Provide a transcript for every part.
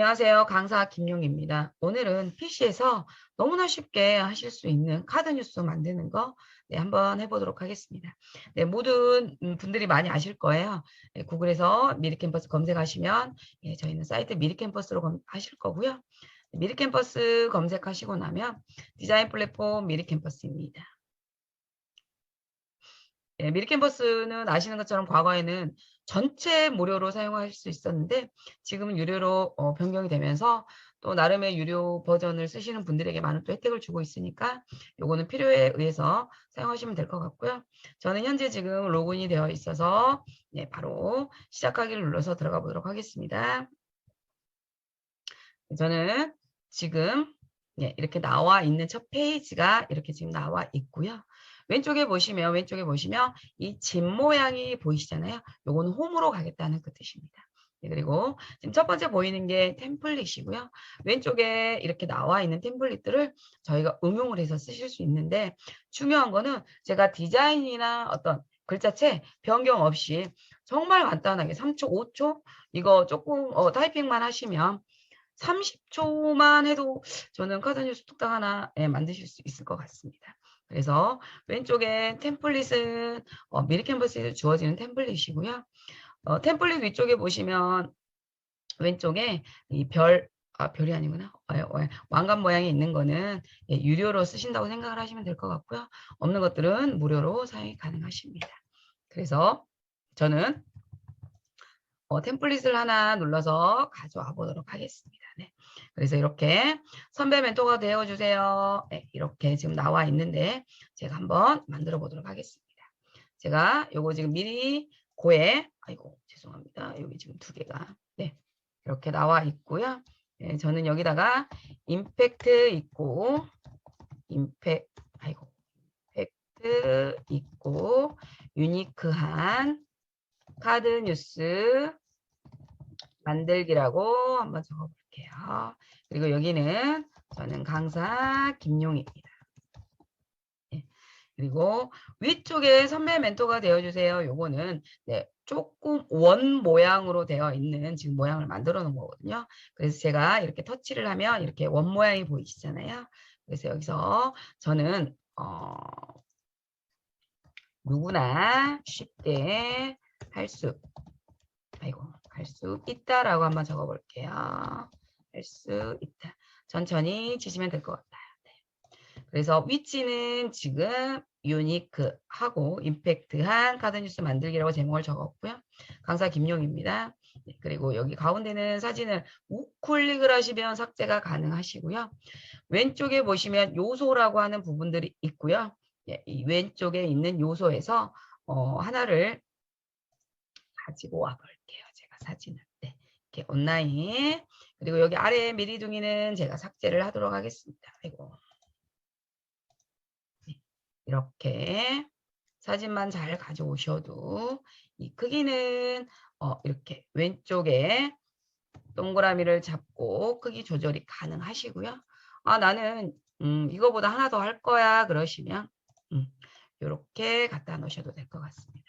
안녕하세요. 강사 김용입니다. 오늘은 PC에서 너무나 쉽게 하실 수 있는 카드 뉴스 만드는 거 네, 한번 해보도록 하겠습니다. 네, 모든 음, 분들이 많이 아실 거예요. 네, 구글에서 미리캠퍼스 검색하시면 예, 저희는 사이트 미리캠퍼스로 검, 하실 거고요. 미리캠퍼스 검색하시고 나면 디자인 플랫폼 미리캠퍼스입니다. 예, 미리캠퍼스는 아시는 것처럼 과거에는 전체 무료로 사용할 수 있었는데 지금은 유료로 어, 변경이 되면서 또 나름의 유료 버전을 쓰시는 분들에게 많은 또 혜택을 주고 있으니까 요거는 필요에 의해서 사용하시면 될 것 같고요. 저는 현재 지금 로그인이 되어 있어서 네, 바로 시작하기를 눌러서 들어가 보도록 하겠습니다. 저는 지금 네, 이렇게 나와 있는 첫 페이지가 이렇게 지금 나와 있고요. 왼쪽에 보시면 왼쪽에 보시면 이 집 모양이 보이시잖아요. 요거는 홈으로 가겠다는 그 뜻입니다. 네, 그리고 지금 첫 번째 보이는 게 템플릿이고요. 왼쪽에 이렇게 나와 있는 템플릿들을 저희가 응용을 해서 쓰실 수 있는데 중요한 거는 제가 디자인이나 어떤 글자체 변경 없이 정말 간단하게 3초, 5초 이거 조금 어, 타이핑만 하시면 30초만 해도 저는 카드 뉴스 뚝딱 하나 예, 만드실 수 있을 것 같습니다. 그래서 왼쪽에 템플릿은 어, 미리 캔버스에서 주어지는 템플릿이고요. 어, 템플릿 위쪽에 보시면 왼쪽에 이 별, 아, 별이 아니구나. 어, 어, 왕관 모양이 있는 거는 예, 유료로 쓰신다고 생각을 하시면 될 것 같고요. 없는 것들은 무료로 사용이 가능하십니다. 그래서 저는 어, 템플릿을 하나 눌러서 가져와 보도록 하겠습니다. 네. 그래서 이렇게 선배 멘토가 되어주세요. 네, 이렇게 지금 나와 있는데 제가 한번 만들어 보도록 하겠습니다. 제가 요거 지금 미리 고에 아이고 죄송합니다. 여기 지금 두 개가 네 이렇게 나와 있고요. 네, 저는 여기다가 임팩트 있고 임팩 아이고 임팩트 있고 유니크한 카드 뉴스 만들기라고 한번 적어볼게요. 그리고 여기는 저는 강사 김용입니다. 네. 그리고 위쪽에 선배 멘토가 되어주세요. 요거는 네, 조금 원 모양으로 되어 있는 지금 모양을 만들어 놓은 거거든요. 그래서 제가 이렇게 터치를 하면 이렇게 원 모양이 보이시잖아요. 그래서 여기서 저는 어, 누구나 쉽게 할 수 아이고 할 수 있다라고 한번 적어볼게요. 할 수 있다. 천천히 치시면 될 것 같아요. 네. 그래서 위치는 지금 유니크 하고 임팩트한 카드 뉴스 만들기라고 제목을 적었고요. 강사 김용입니다. 네, 그리고 여기 가운데는 사진을 우클릭을 하시면 삭제가 가능하시고요. 왼쪽에 보시면 요소라고 하는 부분들이 있고요. 예, 이 왼쪽에 있는 요소에서 어, 하나를 가지고 와 볼게요. 제가 사진을. 네. 이렇게 온라인. 그리고 여기 아래 미리둥이는 제가 삭제를 하도록 하겠습니다. 아이고. 네. 이렇게 사진만 잘 가져오셔도 이 크기는 어, 이렇게 왼쪽에 동그라미를 잡고 크기 조절이 가능하시고요. 아 나는 음, 이거보다 하나 더 할 거야 그러시면 음, 이렇게 갖다 놓으셔도 될 것 같습니다.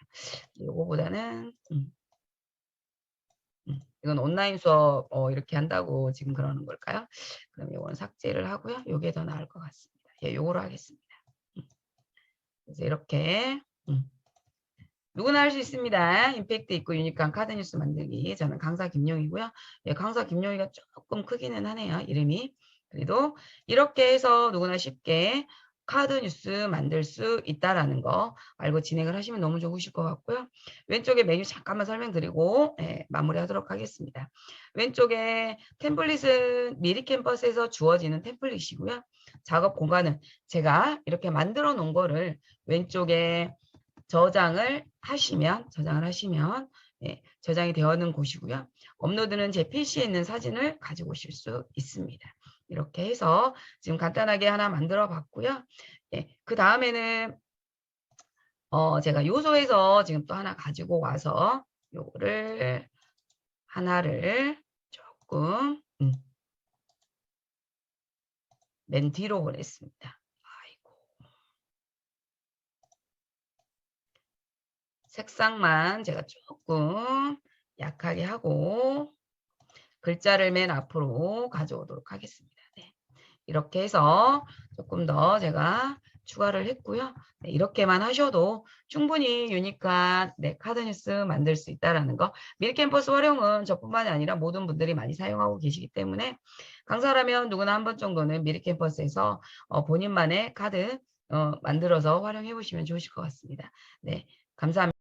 요거보다는 음. 음. 이건 온라인 수업 어, 이렇게 한다고 지금 그러는 걸까요? 그럼 이건 삭제를 하고요. 요게 더 나을 것 같습니다. 예, 요거로 하겠습니다. 음. 그래서 이렇게 음. 누구나 할 수 있습니다. 임팩트 있고 유니크한 카드 뉴스 만들기. 저는 강사 김용이고요. 예, 강사 김용이가 조금 크기는 하네요. 이름이. 그래도 이렇게 해서 누구나 쉽게 카드 뉴스 만들 수 있다라는 거 알고 진행을 하시면 너무 좋으실 것 같고요. 왼쪽에 메뉴 잠깐만 설명드리고 예, 마무리하도록 하겠습니다. 왼쪽에 템플릿은 미리 캠퍼스에서 주어지는 템플릿이고요. 작업 공간은 제가 이렇게 만들어 놓은 거를 왼쪽에 저장을 하시면 저장을 하시면 예, 저장이 되어 있는 곳이고요. 업로드는 제 PC에 있는 사진을 가지고 오실 수 있습니다. 이렇게 해서 지금 간단하게 하나 만들어 봤고요. 예, 그 다음에는 어, 제가 요소에서 지금 또 하나 가지고 와서 요거를 하나를 조금 음, 맨 뒤로 보냈습니다. 아이고. 색상만 제가 조금 약하게 하고 글자를 맨 앞으로 가져오도록 하겠습니다. 네. 이렇게 해서 조금 더 제가 추가를 했고요. 네, 이렇게만 하셔도 충분히 유니크한 네, 카드 뉴스 만들 수 있다라는 거. 밀캠퍼스 활용은 저뿐만이 아니라 모든 분들이 많이 사용하고 계시기 때문에 강사라면 누구나 한 번 정도는 미리캠퍼스에서 어, 본인만의 카드 어, 만들어서 활용해 보시면 좋으실 것 같습니다. 네, 감사합니다.